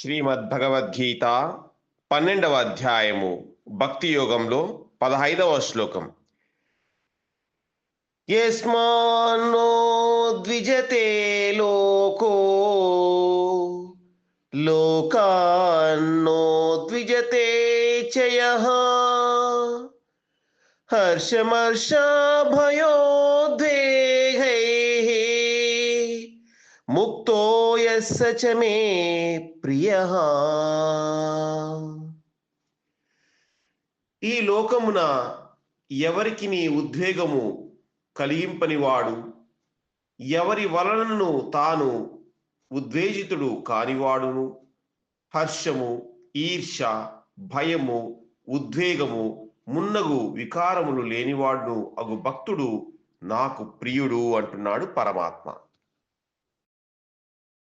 శ్రీమద్ భగవద్గీత పన్నెండవ అధ్యాయము భక్తి యోగంలో పదహైదవ శ్లోకం. యస్మాన్నో ద్విజతే లోకో లోకాన్నో ద్విజతే చయః హర్షమర్షభయోద్వేగైః ముక్తో యస్స చ మే ఈ లోకమున ఎవరికి నీ ఉద్వేగము కలిగింపనివాడు? ఎవరి వలనను తాను ఉద్వేజితుడు కానివాడును? హర్షము ఈర్ష భయము ఉద్వేగము మున్నగు వికారములు లేనివాడును అగు భక్తుడు నాకు ప్రియుడు అంటున్నాడు పరమాత్మ.